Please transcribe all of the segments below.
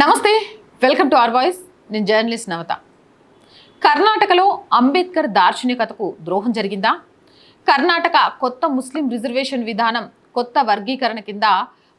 నమస్తే welcome to R voice. నేను journalist నవత. కర్ణాటకలో అంబేద్కర్ దార్శనికతకు ద్రోహం జరిగిందా? కర్ణాటక కొత్త ముస్లిం రిజర్వేషన్ విధానం కొత్త వర్గీకరణ కింద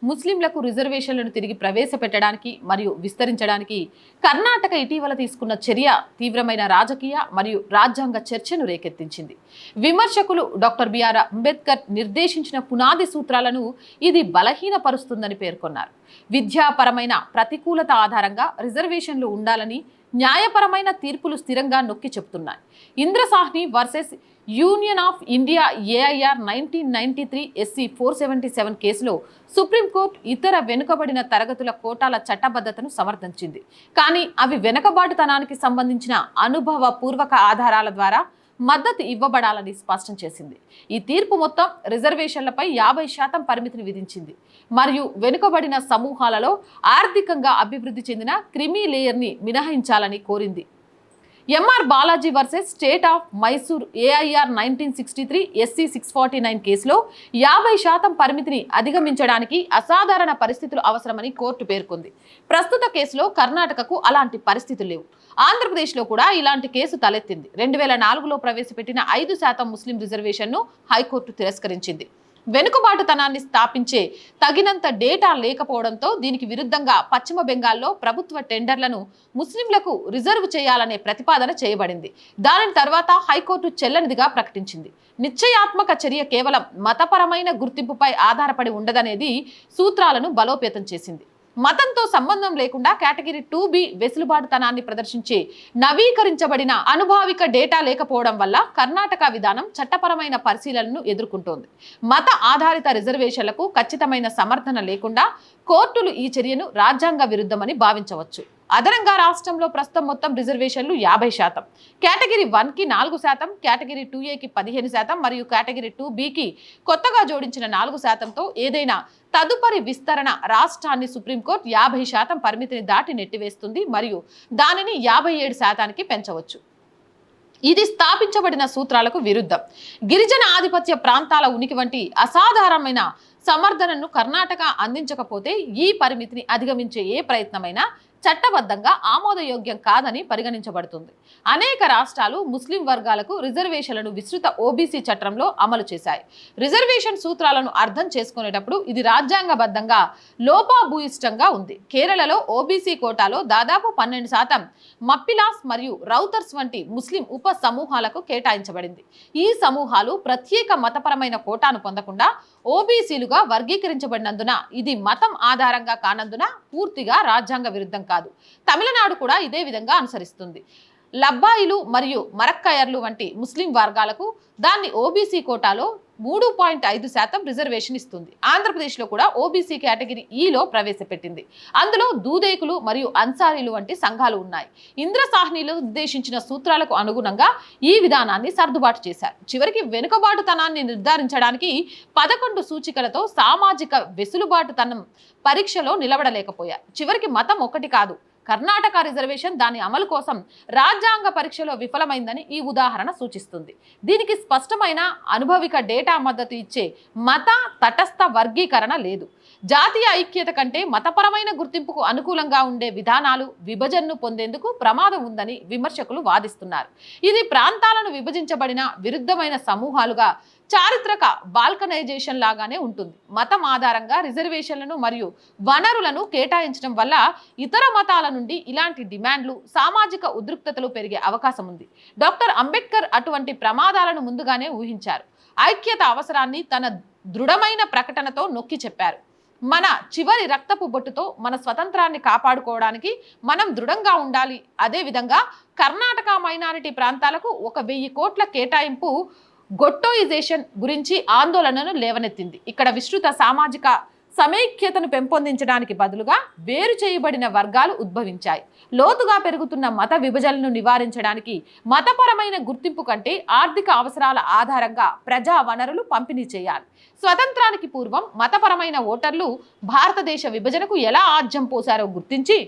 ముస్లింలకు రిజర్వేషన్లను తిరిగి ప్రవేశపెట్టడానికి మరియు విస్తరించడానికి కర్ణాటక ఇటీవల తీసుకున్న చర్య తీవ్రమైన రాజకీయ మరియు రాజ్యాంగ చర్చను రేకెత్తించింది. విమర్శకులు డాక్టర్ బిఆర్ అంబేద్కర్ నిర్దేశించిన పునాది సూత్రాలను ఇది బలహీనపరుస్తుందని పేర్కొన్నారు. విద్యాపరమైన ప్రతికూలత ఆధారంగా రిజర్వేషన్లు ఉండాలని న్యాయపరమైన తీర్పులు స్థిరంగా నొక్కి చెబుతున్నాయి Indra Sawhney versus union of India A I R nineteen ninety three S C four seventy seven కేసులో సుప్రీంకోర్టు ఇతర వెనుకబడిన తరగతుల కోటాల చట్టబద్ధతను సమర్థించింది. కానీ అవి వెనుకబాటుతనానికి సంబంధించిన అనుభవపూర్వక ఆధారాల ద్వారా మద్దతు ఇవ్వబడాలని స్పష్టం చేసింది. ఈ తీర్పు మొత్తం రిజర్వేషన్లపై యాభై శాతం పరిమితిని విధించింది. మరియు వెనుకబడిన సమూహాలలో ఆర్థికంగా అభివృద్ధి చెందిన క్రిమీ లేయర్ని మినహాయించాలని కోరింది. MR Balaji versus state of Mysore AIR nineteen sixty three SC six forty nine కేసులో యాభై శాతం పరిమితిని అధిగమించడానికి అసాధారణ పరిస్థితులు అవసరమని కోర్టు పేర్కొంది. ప్రస్తుత కేసులో కర్ణాటకకు అలాంటి పరిస్థితులు లేవు. ఆంధ్రప్రదేశ్లో కూడా ఇలాంటి కేసు తలెత్తింది. రెండు వేల నాలుగులో ప్రవేశపెట్టిన ఐదు శాతం ముస్లిం రిజర్వేషన్ను హైకోర్టు తిరస్కరించింది. వెనుకబాటుతనాన్ని స్థాపించే తగినంత డేటా లేకపోవడంతో దీనికి విరుద్ధంగా పశ్చిమ బెంగాల్లో ప్రభుత్వ టెండర్లను ముస్లింలకు రిజర్వ్ చేయాలనే ప్రతిపాదన చేయబడింది. దాని తర్వాత హైకోర్టు చెల్లనిదిగా ప్రకటించింది. నిశ్చయాత్మక చర్య కేవలం మతపరమైన గుర్తింపుపై ఆధారపడి ఉండదనేది సూత్రాలను బలోపేతం చేసింది. మతంతో సంబంధం లేకుండా కేటగిరీ టూ బి వెసులుబాటుతనాన్ని ప్రదర్శించే నవీకరించబడిన అనుభావిక డేటా లేకపోవడం వల్ల కర్ణాటక విధానం చట్టపరమైన పరిశీలనను ఎదుర్కొంటోంది. మత ఆధారిత రిజర్వేషన్లకు ఖచ్చితమైన సమర్థన లేకుండా కోర్టులు ఈ చర్యను రాజ్యాంగ విరుద్ధమని భావించవచ్చు. అదనంగా రాష్ట్రంలో ప్రస్తుతం మొత్తం రిజర్వేషన్లు యాభై శాతం. కేటగిరీ వన్కి నాలుగు శాతం కేటగిరీ టూ ఏకి పదిహేను శాతం మరియు కేటగిరీ టూ బికి కొత్తగా జోడించిన నాలుగు శాతంతో ఏదైనా తదుపరి విస్తరణ రాష్ట్రాన్ని సుప్రీంకోర్టు యాభై శాతం పరిమితిని దాటి నెట్టివేస్తుంది మరియు దానిని యాభై ఏడు శాతానికి పెంచవచ్చు. ఇది స్థాపించబడిన సూత్రాలకు విరుద్ధం. గిరిజన ఆధిపత్య ప్రాంతాల ఉనికి వంటి అసాధారణమైన సమర్థనను కర్ణాటక అందించకపోతే ఈ పరిమితిని అధిగమించే ఏ ప్రయత్నమైనా చట్టబద్ధంగా ఆమోదయోగ్యం కాదని పరిగణించబడుతుంది. అనేక రాష్ట్రాలు ముస్లిం వర్గాలకు రిజర్వేషన్లను విస్తృత ఓబీసీ చట్టంలో అమలు చేశాయి. రిజర్వేషన్ సూత్రాలను అర్థం చేసుకునేటప్పుడు ఇది రాజ్యాంగబద్ధంగా లోపాభూయిష్టంగా ఉంది. కేరళలో ఓబీసీ కోటాలో దాదాపు పన్నెండు శాతం మప్పిలాస్ మరియు రౌతర్స్ వంటి ముస్లిం ఉప సమూహాలకు కేటాయించబడింది. ఈ సమూహాలు ప్రత్యేక మతపరమైన కోటాను పొందకుండా ఓబీసీలుగా వర్గీకరించబడినందున ఇది మతం ఆధారంగా కానందున పూర్తిగా రాజ్యాంగ విరుద్ధం కాదు. తమిళనాడు కూడా ఇదే విధంగా అనుసరిస్తుంది. లబ్బాయిలు మరియు మరక్కయర్లు వంటి ముస్లిం వర్గాలకు దాన్ని ఓబీసీ కోటాలో మూడు పాయింట్ ఐదు శాతం రిజర్వేషన్ ఇస్తుంది. ఆంధ్రప్రదేశ్లో కూడా ఓబీసీ కేటగిరీ ఈలో ప్రవేశపెట్టింది. అందులో దూదేకులు మరియు అన్సారీలు వంటి సంఘాలు ఉన్నాయి. ఇంద్రసాహ్నిలు ఉద్దేశించిన సూత్రాలకు అనుగుణంగా ఈ విధానాన్ని సర్దుబాటు చేశారు. చివరికి వెనుకబాటుతనాన్ని నిర్ధారించడానికి పదకొండు సూచికలతో సామాజిక వెసులుబాటుతనం పరీక్షలో నిలబడలేకపోయారు. చివరికి మతం ఒకటి కాదు కర్ణాటక రిజర్వేషన్ దాని అమలు కోసం రాజ్యాంగ పరీక్షలో విఫలమైందని ఈ ఉదాహరణ సూచిస్తుంది. దీనికి స్పష్టమైన అనుభవిక డేటా మద్దతు ఇచ్చే మత తటస్థ వర్గీకరణ లేదు. జాతీయ ఐక్యత కంటే మతపరమైన గుర్తింపుకు అనుకూలంగా ఉండే విధానాలు విభజనను పొందేందుకు ప్రమాదం ఉందని విమర్శకులు వాదిస్తున్నారు. ఇది ప్రాంతాలను విభజించబడిన విరుద్ధమైన సమూహాలుగా చారిత్రక బాల్కనైజేషన్ లాగానే ఉంటుంది. మతం ఆధారంగా రిజర్వేషన్లను మరియు వనరులను కేటాయించడం వల్ల ఇతర మతాల నుండి ఇలాంటి డిమాండ్లు సామాజిక ఉద్రిక్తతలు పెరిగే అవకాశం ఉంది. డాక్టర్ అంబేద్కర్ అటువంటి ప్రమాదాలను ముందుగానే ఊహించారు. ఐక్యత అవసరాన్ని తన దృఢమైన ప్రకటనతో నొక్కి చెప్పారు. మన చివరి రక్తపు బొట్టుతో మన స్వతంత్రాన్ని కాపాడుకోవడానికి మనం దృఢంగా ఉండాలి. అదేవిధంగా కర్ణాటక మైనారిటీ ప్రాంతాలకు ఒక వెయ్యి కోట్ల కేటాయింపు గొట్టోయిజేషన్ గురించి ఆందోళనను లేవనెత్తింది. ఇక్కడ విస్తృత సామాజిక సమైక్యతను పెంపొందించడానికి బదులుగా వేరు చేయబడిన వర్గాలు ఉద్భవించాయి. లోతుగా పెరుగుతున్న మత విభజనను నివారించడానికి మతపరమైన గుర్తింపు కంటే ఆర్థిక అవసరాల ఆధారంగా ప్రజా వనరులు పంపిణీ చేయాలి. స్వతంత్రానికి పూర్వం మతపరమైన ఓటర్లు భారతదేశ విభజనకు ఎలా ఆజ్యం పోశారో గుర్తించి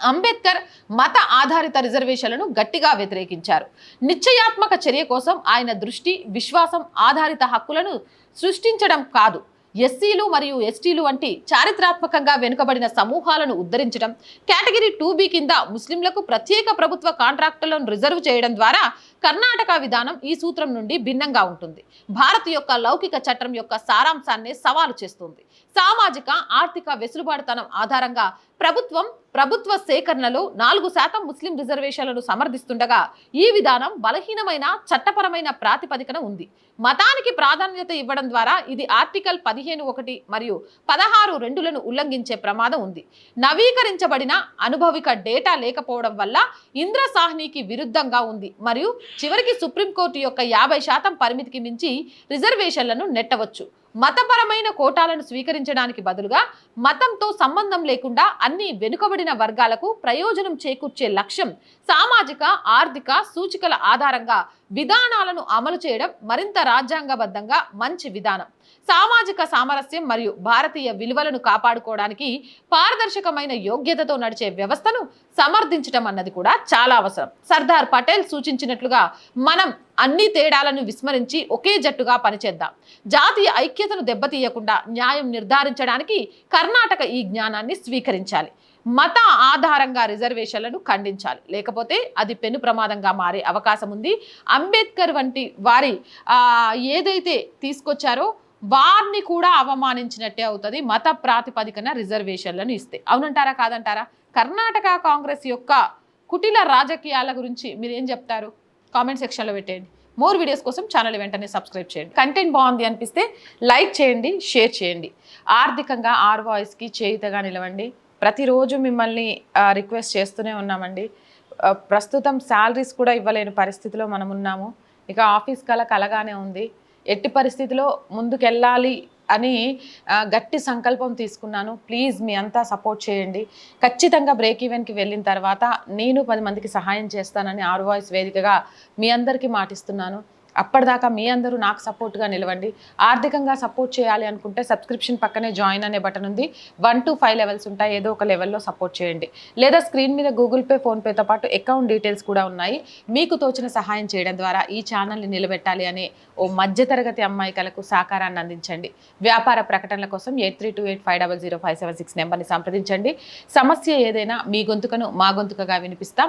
అంబేద్కర్ మత ఆధారిత రిజర్వేషన్లను గట్టిగా వ్యతిరేకించారు. నిశ్చయాత్మక చర్య కోసం ఆయన దృష్టి విశ్వాసం ఆధారిత హక్కులను సృష్టించడం కాదు. ఎస్సీలు మరియు ఎస్టీలు వంటి చారిత్రాత్మకంగా వెనుకబడిన సమూహాలను ఉద్ధరించడం కేటగిరీ టూ బి కింద ముస్లింలకు ప్రత్యేక ప్రభుత్వ కాంట్రాక్టులను రిజర్వ్ చేయడం ద్వారా కర్ణాటక విధానం ఈ సూత్రం నుండి భిన్నంగా ఉంటుంది. భారత్ యొక్క లౌకిక చట్టం యొక్క సారాంశాన్ని సవాలు చేస్తుంది. సామాజిక ఆర్థిక వెసులుబాటుతనం ఆధారంగా ప్రభుత్వం ప్రభుత్వ సేకరణలో నాలుగు శాతం ముస్లిం రిజర్వేషన్లను సమర్థిస్తుండగా ఈ విధానం బలహీనమైన చట్టపరమైన ప్రాతిపదికన ఉంది. మతానికి ప్రాధాన్యత ఇవ్వడం ద్వారా ఇది ఆర్టికల్ పదిహేను ఒకటి మరియు పదహారు రెండులను ఉల్లంఘించే ప్రమాదం ఉంది. నవీకరించబడిన అనుభవిక డేటా లేకపోవడం వల్ల ఇంద్రసాహ్నికి విరుద్ధంగా ఉంది మరియు చివరికి సుప్రీంకోర్టు యొక్క యాభై శాతం పరిమితికి మించి రిజర్వేషన్లను నెట్టవచ్చు. మతపరమైన కోటాలను స్వీకరించడానికి బదులుగా మతంతో సంబంధం లేకుండా అన్ని వెనుకబడిన వర్గాలకు ప్రయోజనం చేకూర్చే లక్ష్యం సామాజిక ఆర్థిక సూచికల ఆధారంగా విధానాలను అమలు చేయడం మరింత రాజ్యాంగబద్ధంగా మంచి విధానం. సామాజిక సామరస్యం మరియు భారతీయ విలువలను కాపాడుకోవడానికి పారదర్శకమైన యోగ్యతతో నడిచే వ్యవస్థను సమర్థించడం అన్నది కూడా చాలా అవసరం. సర్దార్ పటేల్ సూచించినట్లుగా మనం అన్ని తేడాలను విస్మరించి ఒకే జట్టుగా పనిచేద్దాం. జాతీయ ఐక్యతను దెబ్బతీయకుండా న్యాయం నిర్ధారించడానికి కర్ణాటక ఈ జ్ఞానాన్ని స్వీకరించాలి. మత ఆధారంగా రిజర్వేషన్లను ఖండించాలి. లేకపోతే అది పెను ప్రమాదంగా మారే అవకాశం ఉంది. అంబేద్కర్ వంటి వారి ఏదైతే తీసుకొచ్చారో వారిని కూడా అవమానించినట్టే అవుతుంది మత ప్రాతిపదికన రిజర్వేషన్లను ఇస్తే. అవునంటారా కాదంటారా? కర్ణాటక కాంగ్రెస్ యొక్క కుటిల రాజకీయాల గురించి మీరు ఏం చెప్తారు? కామెంట్ సెక్షన్లో పెట్టేయండి. మోర్ వీడియోస్ కోసం ఛానల్ వెంటనే సబ్స్క్రైబ్ చేయండి. కంటెంట్ బాగుంది అనిపిస్తే లైక్ చేయండి షేర్ చేయండి. ఆర్థికంగా ఆర్ వాయిస్కి చేయుతగా నిలవండి. ప్రతిరోజు మిమ్మల్ని రిక్వెస్ట్ చేస్తూనే ఉన్నామండి. ప్రస్తుతం శాలరీస్ కూడా ఇవ్వలేని పరిస్థితిలో మనం ఉన్నాము ఇక ఆఫీస్ కల కలగానే ఉంది. ఎట్టి పరిస్థితిలో ముందుకెళ్ళాలి అని గట్టి సంకల్పం తీసుకున్నాను. ప్లీజ్ మీ అంతా సపోర్ట్ చేయండి. ఖచ్చితంగా బ్రేక్ ఈవెన్కి వెళ్ళిన తర్వాత నేను పది మందికి సహాయం చేస్తానని ఆరు వాయిస్ వేదికగా మీ అందరికీ మాటిస్తున్నాను. అప్పటిదాకా మీ అందరూ నాకు సపోర్ట్గా నిలవండి. ఆర్థికంగా సపోర్ట్ చేయాలి అనుకుంటే సబ్స్క్రిప్షన్ పక్కనే జాయిన్ అనే బటన్ ఉంది. వన్ టు ఫైవ్ లెవెల్స్ ఉంటాయి. ఏదో ఒక లెవెల్లో సపోర్ట్ చేయండి. లేదా స్క్రీన్ మీద గూగుల్ పే ఫోన్పేతో పాటు అకౌంట్ డీటెయిల్స్ కూడా ఉన్నాయి. మీకు తోచిన సహాయం చేయడం ద్వారా ఈ ఛానల్ని నిలబెట్టాలి అనే ఓ మధ్యతరగతి అమ్మాయికలకు సహకారాన్ని అందించండి. వ్యాపార ప్రకటనల కోసం eight three two eight five double zero five seven six నెంబర్ని సంప్రదించండి. సమస్య ఏదైనా మీ గొంతుకను మా గొంతుకగా వినిపిస్తాం.